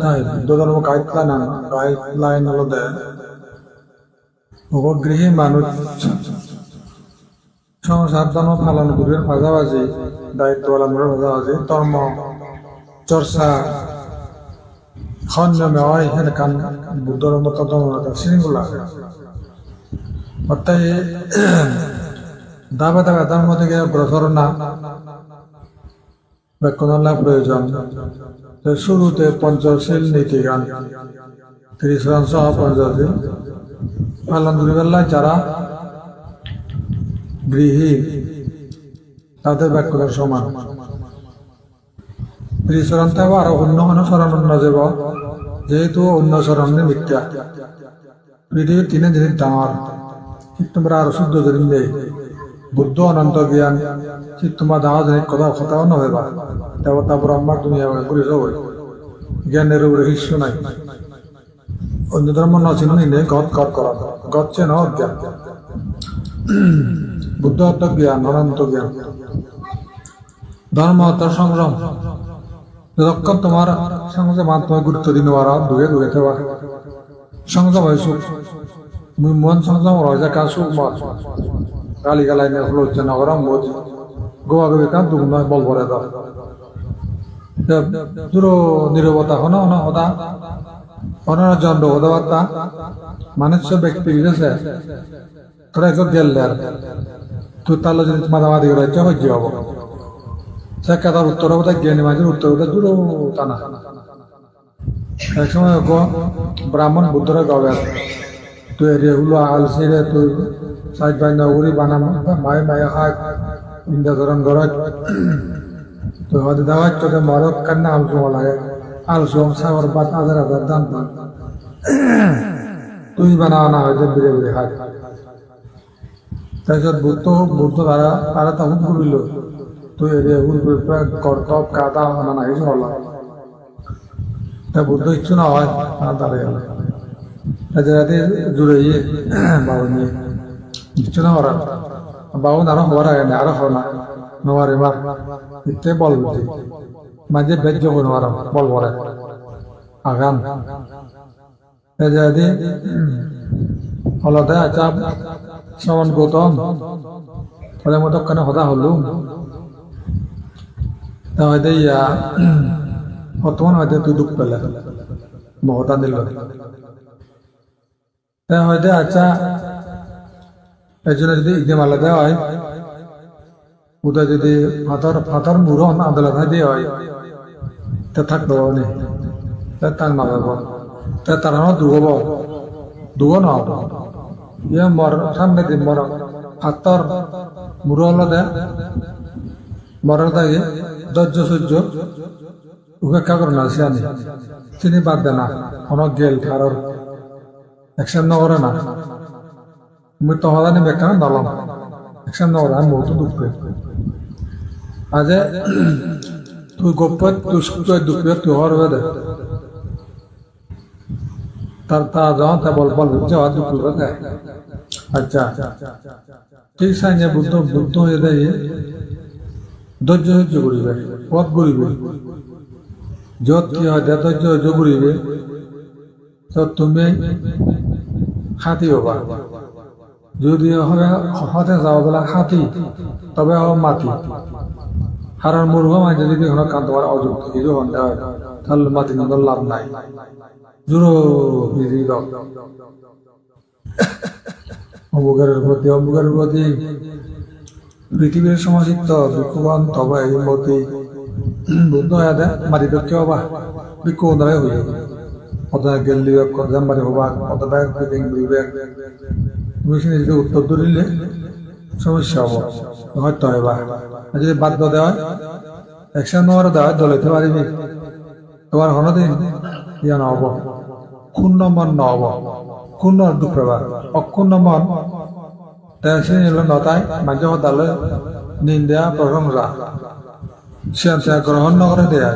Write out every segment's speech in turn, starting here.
তাই বুদ্ধ ধর্ম গাইডলাইন আনা গাইডলাইন হলদে উপগৃহী মানুষ সংসার ধর্ম পালন করিবার পাশাপাশি দায়িত্ব পালন করার পাশাপাশি ধর্ম চর্চা সংযমে হয় এখানে কান বুদ্ধ ধর্ম ধর্ম শৃঙ্খলা অর্থাৎ দাবে দাবে ধর্ম থেকে প্রচারণা ব্যাকরণলা প্রয়োজন তো শুরুতে পঞ্চশীল নীতি গান। ত্রিশ রান সহ পঞ্চশীল করিবেলা যারা গৃহী, তাদের ব্যাকরণ সমান। ত্রিশ রান থাকব আরও অন্য অনুসরণ অন্য যাব যেহেতু অন্য সরণে মিথ্যা। পৃথিবীর তিনে জিনিস ডাঙর ঠিক তোমরা আরও শুদ্ধ ধরিন দেয়। বুদ্ধ অনন্ত জ্ঞান। ঠিক তোমার জিনিস কথা কথাও নহবা দেবতা ব্রহ্মা তুমি ঘুরে সবাই জ্ঞানের উপরে শিষ্য নাই। অন্য ধর্ম নচিন নিলে গদ গদ করা। গদ চেন অজ্ঞান। বুদ্ধ জ্ঞান, অনন্ত জ্ঞান। ধর্ম অর্থ সংগ্রাম। যতক্ষণ তোমার সঙ্গে মাধ্যমে গুরুত্ব দিন ওরা দূরে দূরে থাকা সংযম হয়েছ মন সংযম রয়েছে কাজ সুখ মত গালি গালাই নে হলো হচ্ছে নগর মোদি গোয়া গবি কান দুগুণ বল ভরে দুরো নিরবতা, হন হন হদা অনার জন্ড হদাবার্তা মানুষ ব্যক্তি বিশেষে তোরা একটু গেল তুই তাহলে যদি মাদামাদি রয়েছে হজ্য হব। সে কাদার উত্তর বোধ জ্ঞানী মাঝের উত্তর বোধ দূর টানা। এক সময় ব্রাহ্মণ বুদ্ধরা গাবে তুই রেগুলো আলসি রে, তুই সাইড বাই নগরী বানাম মায়ে মায়ে হাত ইন্দা ধরন ঘরত তুই হতে দেওয়া তোকে মরক কান্না আলসু লাগে। আলসু সাগর বাত হাজার হাজার দাম পান। তুই বানাও না, হয়তো বিরে বিরে হাত তাৰপিছত বুদ্ধ বুদ্ধ তারা তারা তখন করিল তুই এরিয়া কর্তব কাদা না নাই চলা তা বুদ্ধ ইচ্ছু না হয় তারা দাঁড়িয়ে গেল তাদের রাতে জুড়ে গিয়ে বাবু নিয়ে ইচ্ছু না আগে আরও হও না নোয়ার এবার ইতে বল বুঝি মাঝে বেদ যোগ নোয়ার বল ভরে আগান। এজাদি হলদে আচাপ শ্রবণ গৌতম। হলে মতো কেন হদা হলুম তা হয়তো ইয়া, বর্তমান হয়তো তুই দুঃখ পেলে। মহতা দিল তা হয়তো আচ্ছা এর জন্য যদি ইকদিম আলাদা হয়, ওটা যদি ফাতর ফাতর মুরন আদালত দিয়ে হয়, তা থাকব নে। তা তার মাগাবো তা তার দুগব দুগ নহব ইয়ে মর, সামনে দিন মর, ফাতর মুরল দে মরার দাগে ধৈর্য সহ্য উপেক্ষা করে না সিয়ানি তিনি বাদ দে না কোনো গেল কারোর অ্যাকশন না মুই তো তুই গোপত তুই সুখ দুঃখ তুই হর হয়ে দে। তার তা যখন তা বল বল যাওয়া দুঃখ দেয় আচ্ছা। ঠিক সাইনে বুদ্ধ বুদ্ধ হয়ে দেয় ধৈর্য সহ্য করিবে পথ করিবে যত কি হয় ধৈর্য সহ্য করিবে তো তুমি হাতি হবা। যদি হতে যাও বলা হাতি, তবে মাটি। হারার মূর্খ মাঝে যদি কোনো কান তোমার অযুক্ত কিছু হতে হয় তাহলে মাটি নদর লাভ নাই। বিধি দাও অমুকের প্রতি অমুকের প্রতি পৃথিবীর সমাজিত বিক্ষুবান তবে এই মতি বুদ্ধ হয়ে মারি দক্ষ হবা দ্বারাই হয়ে অতএব গেলি কদাম বাড়ি হবা অতএব বিদিন বিবেক তুমি যদি উত্তর দিলে সমস্যা হব হয়তো হবা যদি বাধ্য দেওয়া একশো নম্বর দেওয়া দলাইতে পারিবি। তোমার হনদিন ইয়া নহব শূন্য মন নহব শূন্য পাবা অক্ষুণ্ণ মন। সে নিল নতাই মাঝে হতালে নিন্দা প্রশংসা সে গ্রহণ নকরে দেয়া।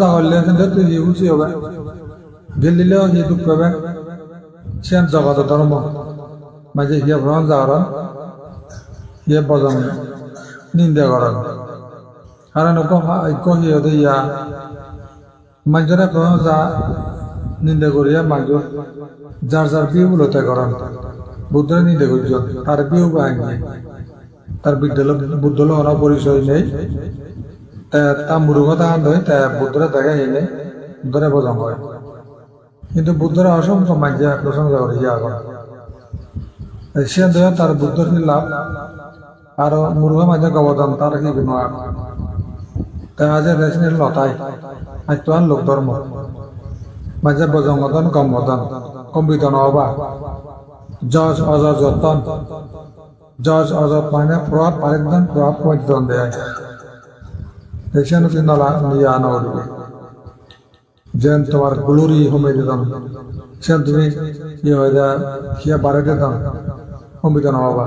যা করলে কিন্তু তুই হবে। দুঃখ পাবে সে জগত ধর্ম মাঝে হিয়া যা করেন হিয়া বজন নিন্দা করেন কারণ ঐক্য হিয়া ইয়া মানুষরা কোনো যা নিন্দা করিয়া মানুষ যার যার বিয়ে বলতে করেন বুদ্ধের নিন্দা করছেন তার বিয়ে বাহিনী তার বিদ্যালয় বুদ্ধল হওয়ার পরিচয় নেই তা তা মূর্খতা নয় তা বুদ্ধরা দেখা নেই বুদ্ধরা বোঝান হয় কিন্তু বুদ্ধরা অসংখ্য মানুষ প্রশংসা করে ইয়া করে সে দেয় তার বুদ্ধর লাভ আর মূর্খ মাঝে গবদান তার কি কোনো তা আজ রেশনের লতাই আজ তো লোক ধর্ম মাঝে বজঙ্গদন কম্বদন কম্বিতন অবা। জজ অজ যতন জজ অজ মানে প্রভাব পারিদন প্রভাব পর্যটন দেয় নলা নিয়া নগরী যেন তোমার গ্লোরি হোমে দিতন সেন তুমি কি হয় যা কিয়া বাড়ে দিতন কম্বিতন অবা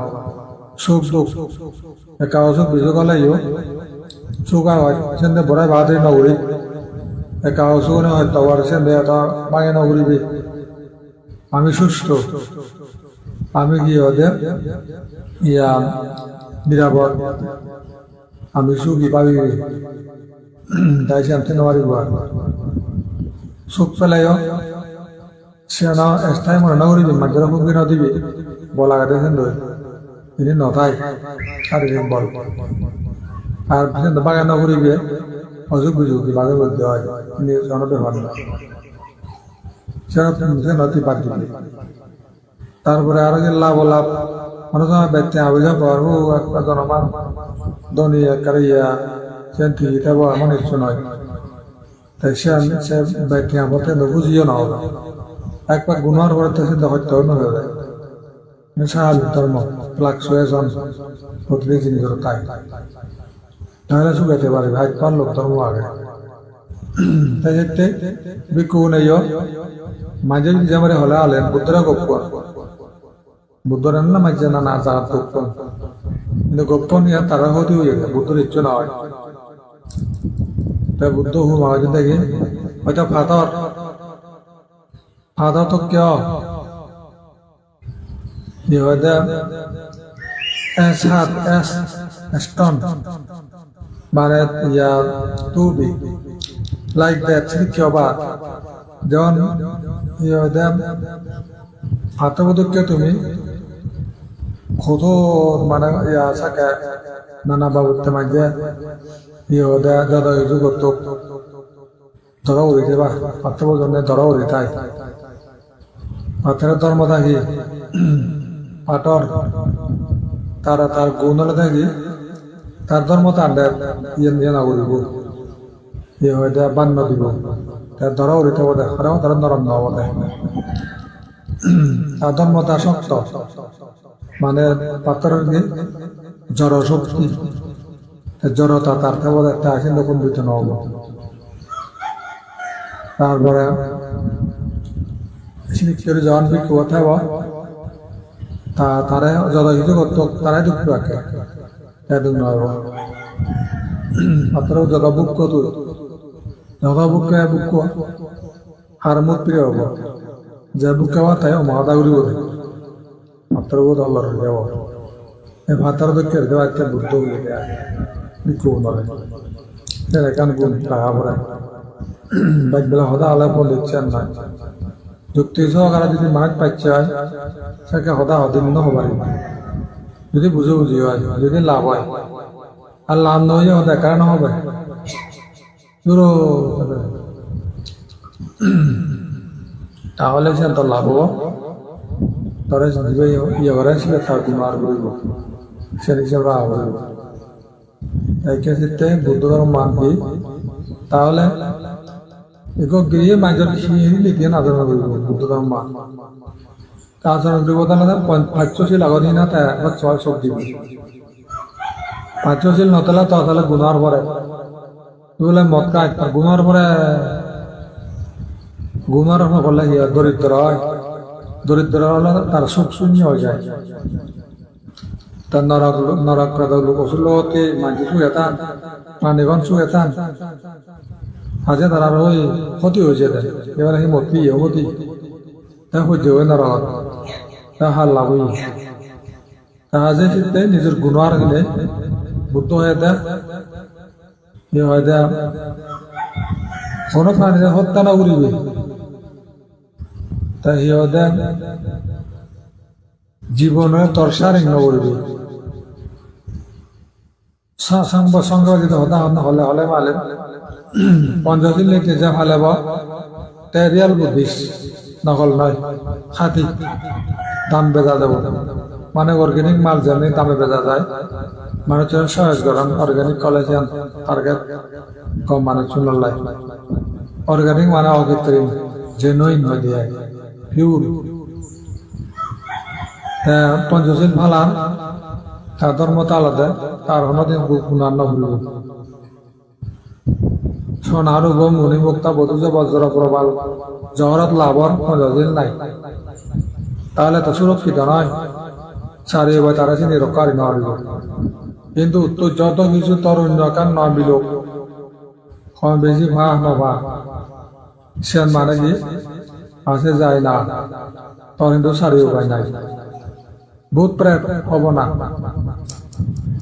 সুখ দুঃখ। একা অসুখ বিযোগ হলেও সুখ আর হয় সেন বড়াই বাদে নগরী একা অসুখ হয় তবার সেন এটা মাগে নগরীবি আমি সুস্থ। আমি কি ওদের ইয়া নিরাপদ। আমি সুখী পাবি। তাই সে আনতে নেওয়ারি সুখ পেলাইও সে না এস্তাই মনে না করিবি মাঝে খুব কিনা দিবি বলা গাতে সেন দই তিনি নথাই আর এদিন বল আর সেন বাগান না করিবি অসুখ বিযোগ বাগে বলতে হয়। তিনি জনতে ভালো না সে নথি পাঠ দিবি। তারপরে আরও যে লাভ লাভ। অনেক সময় ব্যক্তি আবেদন পারব একটা জনমান। ধনী কারিয়া সে ঠিক থাকব এমন ইচ্ছু নয় মাঝে হলে আলেন, বুদ্ধরা গপ্প। বুদ্ধর না মাঝে না না যা গোপন কিন্তু গোপন ইয়া তারা হতে হয়ে যায় বুদ্ধর ইচ্ছু না হয়। মাঝে দেখি হয়তো ফাতর ফাতর তো কিয় ই হয়তো এস হাত, এস স্টোন মানে yeah to be like that কিয় বা যেমন ইয়ে হয়তো ফাতবোধককে তুমি? কত মানে ইয়া থাকে নানা বাবুতে মাঝে বান্ন দিব। ধরা উড়িতে বোধ হয় তারা নরম না তার ধর্ম শক্ত। মানে পাথরের জড় শক্তি। জড়তা তার আছে তখন দিতে নহব তারপরে শিক্ষকের যখন বিক্ষু থাকব তা তারা কিছু করত তারাই দুঃখ রাখে। আপনারও যত বুক কত যত বুক বুক আর মুখ প্রিয় হব। যে বুক খাওয়া তাই মহাদাগুলি বলে আপনার বোধ। আল্লাহর যাব ভাতার দক্ষে দেওয়া একটা বুদ্ধ হয়ে নয় হদা যুক্তি যদি মার্ক হয় সেকে সদা সদিন যদি বুঝে বুঝি হয় যদি লাভ হয় আর লাভ নহয় সদায় কারণ হবে তাহলে সে তো লাভ হব তরে ইয়ে করে সে তার বিমার করিব সে হিসেবে করিব এই ক্ষেত্রে বুদ্ধ ধর্ম মানবি তাহলে এগো গিয়ে মাঝে সিঁড়ি লিখিয়ে আচরণ করিব বুদ্ধ ধর্ম মান আচরণ করিব তাহলে পাঁচশীল আগত না তাই একবার ছয় সব দিব। পাঁচশীল নতলে তো তাহলে গুণার পরে বলে মদ খাই গুণার পরে গুণার করলে দরিদ্র হয়। দরিদ্র হলে তার সুখ শূন্য হয়ে যায়। তার নরক নরক লোক ওষুধতে মানুষ শুয়েতান প্রাণীগণ শুয়েতান আজে তারা ওই ক্ষতি হয়েছে এবার সি মতি হতি তা সহ্য হয়ে নরক তা হাল লাভ তা আজে চিত্তে নিজের গুণার গেলে বুদ্ধ হয়ে দে ইয়ে হয়ে দে কোনো প্রাণীরে হত্যা না করিবে। তাই সিহঁতে জীবনে তরসারিং নকৰিবি সংঘ সংঘটিত হতা হলে হলে মালে। পঞ্চশীল নীতি যে ফালেব তে রিয়াল বুদ্ধিস নকল নয় খাতি দাম বেজা যাব মানে অর্গেনিক মাল যেমনি দামে বেজা যায়। মানুষের সহজ গরম অর্গানিক কলেজিয়ান টার্গেট কম মানুষ শুনলাই অর্গানিক মানে অকৃত্রিম জেনুইন হয়ে দিয়ে। পঞ্চশীল ফালান। তার ধর্মতা আলাদা, তার হনদিন গুণান্ন ভুলব সোনার উভ মুনি মুক্তা বজ্র প্রবাল, জহরত লাভর নাই। তাহলে তো সুরক্ষিত নয়। চারি এবার তারা চিনি নহারিব কিন্তু তো যত কিছু তরুণ কান নবিল কম বেশি ভা নভা সেন মানে কি? আছে যায় না। তোর কিন্তু সারি উপায় নাই। ভূত প্রেত হব না।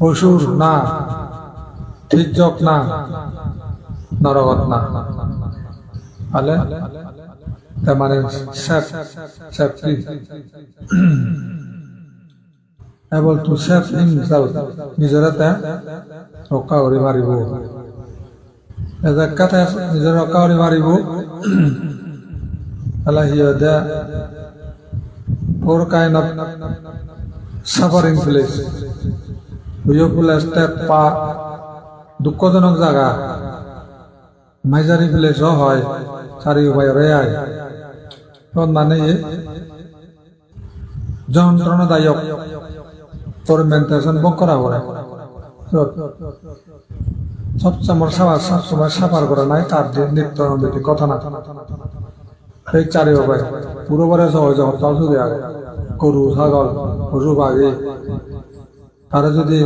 অসুর না। ঠিকজক না। নরগত না। আলে? তার মানে এবল টু সেফ হিমসেলফ নিজৰে তে ৰক্ষা কৰি পাৰিব এজাকাতে নিজৰ ৰক্ষা কৰি পাৰিব আল্লাহ সিহঁতে for kind of suffering place হুইয় place পা দুঃখজনক জায়গা মাইজারি প্লেসও হয় চারি উপায় আয় মানে যন্ত্রণাদায়ক টর্মেন্টেশন বক করা হয় সবসময় সাবার সবসময় সাফার করা নাই তার নিত্য কথা না সেই চারি উপায়। পুরো বারে সহজে আগে গরু ছাগল পশু পাখি তারা যদি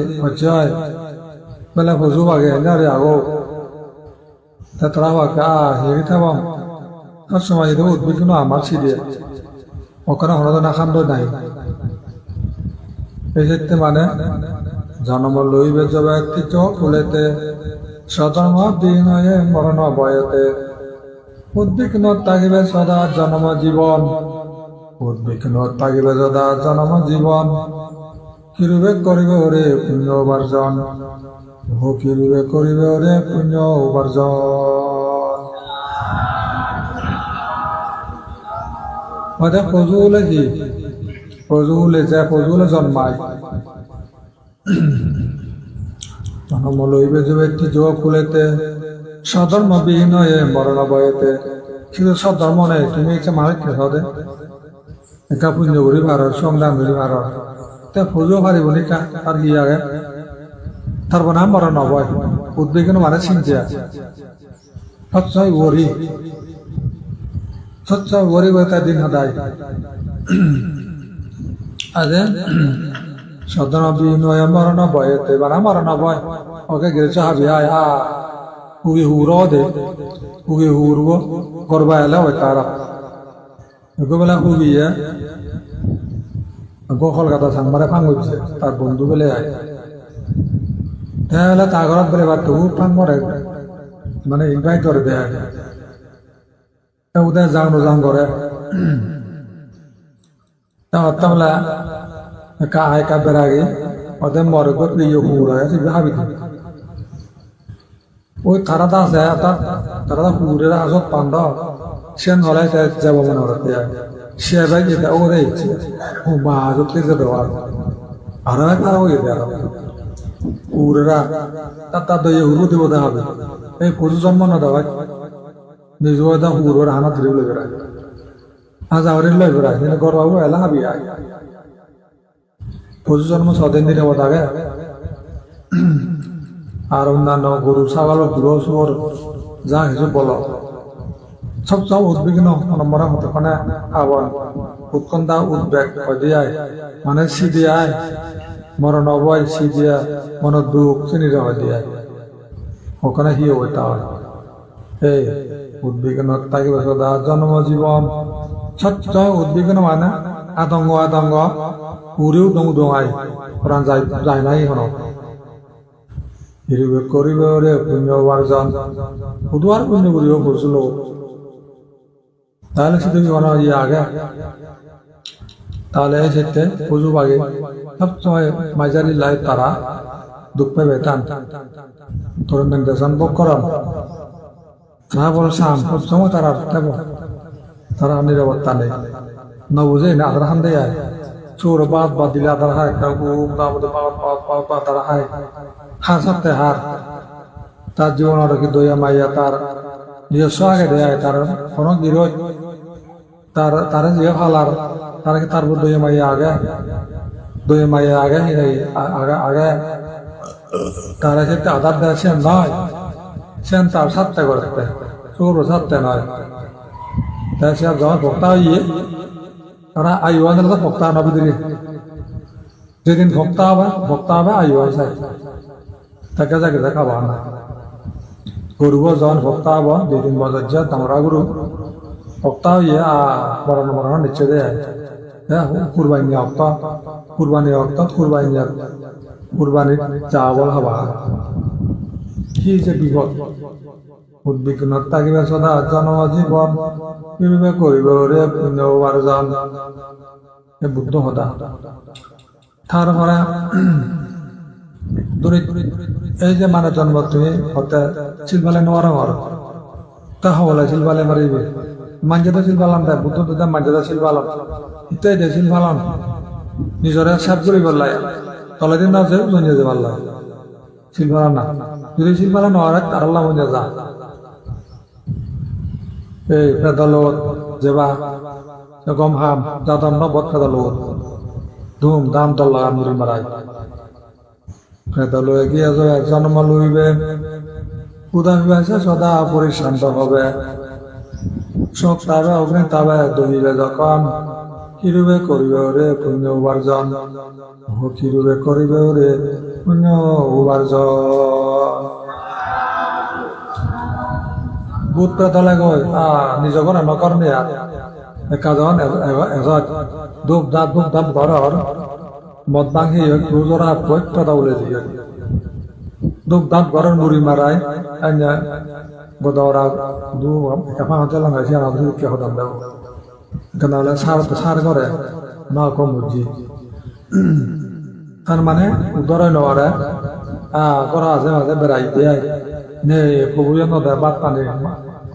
হয় বেলা পশু পাখি এনে আগো। তারা আ, হেৰি থাক তার সময় যদি উদ্বিগ্ন আমার ছিড়িয়ে ওখানে হলো না খান্ড নাই। এই ক্ষেত্রে মানে জন্ম লইবে যে চোখ খুলেতে সদর্ম দিন মরণ বয়তে। উদ্বিগ্ন থাকিবে সদা জন্ম জীবন উদ্বিগ্ন থাকিবে সদা জন্ম জীবন? কিরূপে করিবে ওরে পুণ্য উপার্জন? কিরূপে করিবে ওরে পুণ্য উপার্জন? মানে ফজুলে কি? ফজুলে, যে ফজুলে জন্মায়। জন্ম লইবে যে ব্যক্তি যোগ খুলেতে সধর্মবিহীন হয়ে মরণ বয়েতে। শুধু সধর্ম নেই, তুমি ইচ্ছে খেয়ে দে একা পুণ্য করি পারর সংগ্রাম করি পারর তে ফুজো পারিব নিকা আর কি আগে? তার বনাম বড় নবয়। উদ্বেগন মানে চিন্তা সচ্ছয় ওরি সচ্ছয় ওরি বলে তার দিন হাদায় আজে সদন বিনয় মরণ বয় তে বনা মরণ বয় ওকে গেছে হাবি আয় হা। উগে হুর দে। উগে হুরব করবা এলা ওই তারা এগুবেলা হু গিয়া গো কলকাতা সাংবারে ফাং হচ্ছে তার বন্ধু বেলে আয় তাহলে তা ঘরত বেলে বার তবু ফাং মরে মানে ইনভাইট করে দেয় উদয় যাং রোজাং করে তা হত্যামলা কা আয় কা বেড়াগে ওদের মরে গো প্রিয় হু রয়ে সে ভাবি ওই তারা দাস তারা পুকুরের আসত পান্ডা ভাই যেটা ও রে ইচ্ছে ও মা আজত কে যাবে আর আর তারা ওই দেয় পুকুরেরা তার তার দই হুরু দিব দে হবে এই পশু জন্ম ছদিন দিনে থাকে আর অন্যান্য গরু, ছাগল চোর যা কিছু বল। সব সব উদ্বিগ্ন নম্বরের মতো মানে আবার উৎকণ্ঠা উদ্বেগ দিয়ায় মানে সিদিয়ায় মরণ অবয় সিদিয়া মন দুঃখ চিনিরে হয় দিয়ায় ওখানে হি ওইটা এই উদ্বিগ্ন থাকিব সদা জন্ম জীবন সত্য উদ্বিগ্ন মানে আতঙ্ক আতঙ্ক উড়েও দং দঙাই প্রাণ যায় যায় নাই হন হিরুবে করিবে পুণ্য উপার্জন আর পুণ্য করিব করছিল তাহলে শুধু কি হয় ইয়ে আগে? তাহলে সেতে পুজো আগে সবসময় মাঝারি লাই তারা দুঃখ পাবে টান তোর মেন্টেশন বক করাম তারপর সাম সবসময় তারা থাকব তারা নিরাপত্তা নেই। ন বুঝে না আধার হান দেয়। চোর বাদ বাদ দিলে আধার হায় পাওয়াত তারা হায়। হার হার। তার জীবন আর কি দইয়া মাইয়া তার নিজস্ব আগে দেয় তার কোনো গিরোজ তার তার যে ফালার তার তার দইয়া মাইয়া আগে দইয়া মাইয়া আগে আগে আগে তারা যেতে আধার দেয়, সে নয়। সেন তার সাথে করতে চোর সাথে নয়। তাই সে যখন ভক্তা হইয়ে, তারা আইওয়ান তো ভক্তা নবী দিলে যেদিন ভক্তা হবে ভক্তা হবে আইওয়ান চাই তাকে যাকে দেখাবা না। গরুব যখন ভক্তা হব দুদিন বজার যা তামরা গরু ভক্তা হইয়ে আ বরণ বরণ নিচ্ছে দেয় হ্যাঁ কুরবানি অক্ত কুরবানি অক্ত কুরবানি কুরবানির চাবল হবা কি যে বিপদ। উদ্বিগ্নত থাকিবে সদা জনম জীবন কীভাবে করিব রে পুণ্য উপার্জন এ, বুদ্ধ সদা। তাৰ পৰা দূৰিত এই যে মানে জন্ম তুমি, হতে চিলবালে নোৱাৰা আৰু তা হবলে চিলবালে মাৰিবি মাঞ্জাদা চিলবালাম তাই বুদ্ধ দুটা মাঞ্জাদা চিলবালাম। ইতাই দে চিলবালাম। নিজৰে চাপ কৰিব লাগে তলেদিন না যে জনিয়ে যাবার লাগে চিলবালা না। যদি চিলবালা নোৱাৰে তাৰ আল্লাহ মনে যা। এই পেদালত যেবা গম হাম দাদম নবত পেদালত ধুম দাম তল্লা মুড়ি মারাই। এগিয়ে যায় জন্ম লইবে উদা বিবাসে সদা পরিশান্ত হবে শোক তাবে অগ্নি তাবে দমিবে যখন কিরূপে করিবে রে পুণ্য উপার্জন ও কিরূপে করিবে রে পুণ্য উপার্জন বুট পেতালে গৈ আহ নিজকে নকৰ নিয়া একাজন এজন দুখ দাঁত দুখ দাঁত ঘৰৰ মদ ভাঙি দুজৰা পৈত পেদা ওলাই দিয়ে। দুখ দাঁত ঘৰৰ মুড়ি মাৰাই, আইনা বদরা দু এফা হতে লাগাইছে আর আপনি কে হতাম দেব কেন সার সার করে না কম বুঝি তার মানে উদরে আহ করা আছে মাঝে বেড়াই দিয়ে। নে কবুয়ে নদে বাদ পানি,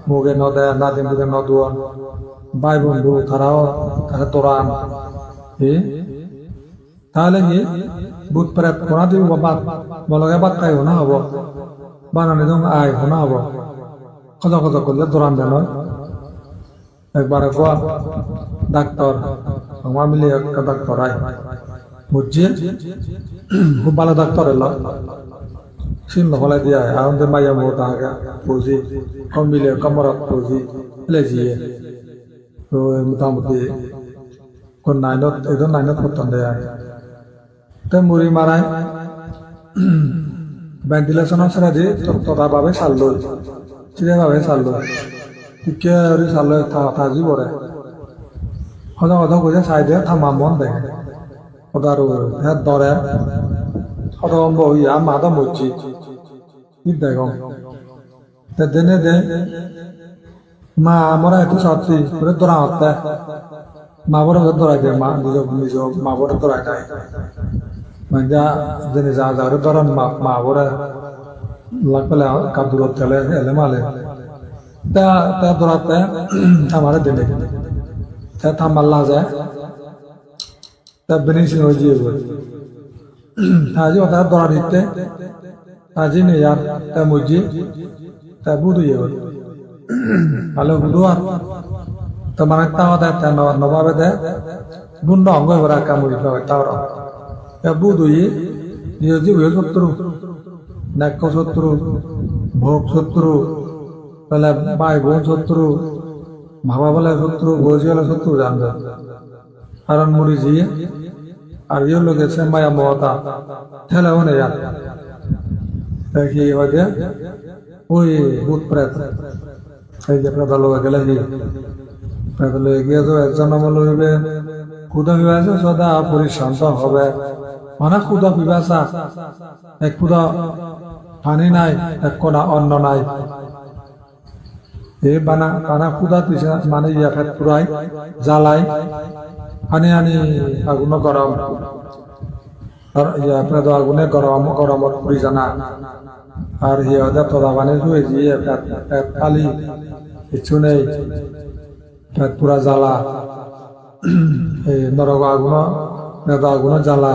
মুগে নদে নাদিম বুগে নদুয়ান ভাই বন্ধু তারাও তারা তোরান এ তাহলে কি বুধ প্রেত কোনা দিব বাদ বলগে বাদ খাই না হব। বানানি দম আয় হোনা হব। কত কত করলে দৌড়ান দেন একবার কোয়া ডাক্তার আমার মিলে একটা ডাক্তার আয় বুঝছি? খুব ভালো ডাক্তার এলো। সিন্ধ ফলাই দিয়া আমাদের মাইয়া মোটা আগা পুজি কম মিলে কমরত পুজি এলে জিয়ে তো মোটামুটি, কোন নাইনত, এজন নাইনত করতাম দেয় তো মুড়ি মারায় ভেন্টিলেশনের ছেড়ে দিয়ে তদাভাবে চাললো চিরাভাবে চাললো টিকে আৰু চালে তাজি পৰে সদা সদা কৈছে চাই দিয়ে থামা মন দেখে সদা আৰু। হে দৰে। সদম বহি আম মাদম মরছি কি দেখো তে দেনে দে মা আমরা একটু সত্যি করে দৌড়া হতে মা বড় দৌড়াই দেয়, মা নিজ নিজ মা বড় দৌড়াই দেয় মানে জেনে যা যা ধরেন মা বড় লাগলে কাদুর তেলে এলে মালে তা তা দৌড়াতে আমার দিনে তা থামাল্লা যায় তা বেনিসিং হয়ে যাবে আজি ওটা দৌড়া দিতে আজি নে यार তা মুজি তা বুদু ইয়ে ভালো বুদু আর তা মানে তা নবাবে দে বুন্ড অঙ্গ এবার কামুড়ি পাবে তাও তা বুদু ই নিজ জীব শত্রু নাক্য শত্রু ভোগ শত্রু পেলে ভাই বোন শত্রু ভাবা বলে শত্রু বলে শত্রু জানবে কারণ মুড়ি জিয়ে আর ইয়ে লোক মায়া মমতা ঠেলে ওনে যান। দেখি হয়তো ওই ভূত প্রেত। এই যে প্রেত লোক গেলে প্রেত লোক গিয়ে তো একজন আমল হইবে ক্ষুদা বিবাসে সদা পরিশান্ত হবে। মানে ক্ষুদা বিবাসা এক ক্ষুদা পানি নাই, এক কোনা অন্ন নাই। এ বানা বানা কুদা দিছে মানে ইয়া ফেট পুরাই জ্বালাই, পানি আনি আগুন গরম আপনার তো আগুনে গরম গরমত পুরি জানা। আর ইয়া তোলা দিয়ে ফেট ফেট খালি কিছু নেই পেট পুরা জ্বালা। এই নরক আগুন আগুন জ্বালা।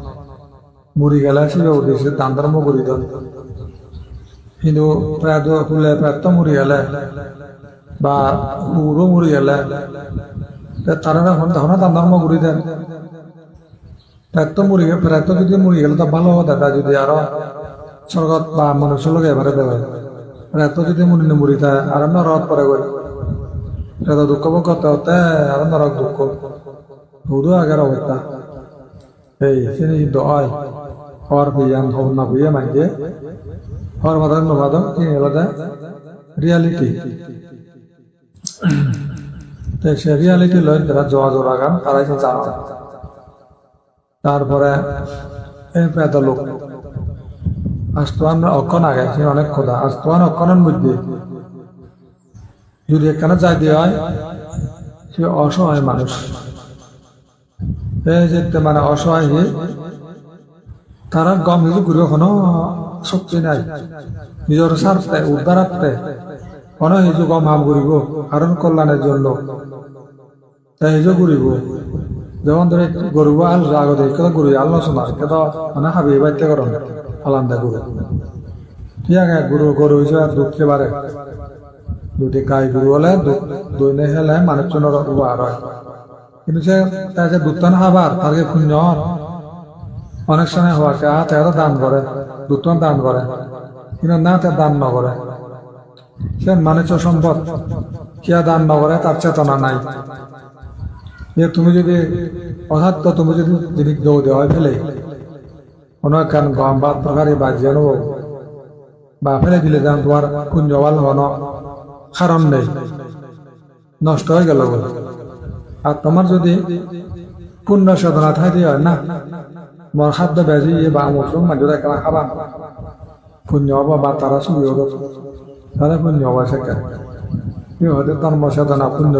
করি দল কিন্তু প্রায় ফুলে প্রায় তো মরি গেলে, বা উড়ো মরি গেলে তারা তখন তখন ধর্ম করি দেন। প্রায় তো মরি গেলে, প্রায় তো যদি মরি গেলে, তো ভালো হতো তা যদি আরও স্বর্গত বা মানুষের লোক এবারে দেবে। প্রায় তো যদি মরি মরি তা আর নরক পরে গই এটা দুঃখ করতে হতে, আর নরক দুঃখ। হুদু আগের অবস্থা। এই সিনি দয় তারপরে এই লোক আস্তোয়ান অক্ষণ আগে সে অনেক খোদা আস্তোয়ান অক্ষণের মধ্যে যদি এখানে যাই দিয়ে হয় সে অসহায় মানুষ মানে অসহায় হয়ে তারা গম হিজু ঘুরে কোনো শক্তি নাই। নিজের স্বার্থে উদ্ধারার্থে কোনো হিজু গম হাম করিব কারণ কল্যাণের জন্য তাই হিজু ঘুরিব যেমন ধরে গরু আল আগতে কেন গরু আলোচনা কেন মানে হাবি বাইতে করন আলাদা গরু ঠিক আছে গরু গরু হিসেবে দুধ খেয়ে পারে দুটি গাই গরু হলে দই নে হেলে মানুষজনের উপহার হয়। কিন্তু সে, তাই যে দুধ না খাবার তাকে পুণ্য অনেক সময় হওয়ার কে হাতে হাতে দান করে দুধ দান করে, কিন্তু না তে দান নকরে সে মানুষের সম্পদ কিয়া দান নকরে তার চেতনা নাই। যে তুমি যদি অসাধ্য, তুমি যদি জিনিস দৌ দেওয়া ফেলে কোনো একখান গম বা তরকারি বাজিয়ে নেব, বা ফেলে দিলে যেন তোমার পুণ্যবাল হন কারণ নেই, নষ্ট হয়ে গেল বলে। আর তোমার যদি পুণ্য সাধনা থাকে হয় না মোর খাদ্য ইয়ে বা মুসলিম মানুষ একলা খাবা পুণ্য হবা বা তারা হতো তাহলে পুণ্য হবা সেখানে কি হতে ধর্ম সাধনা পুণ্য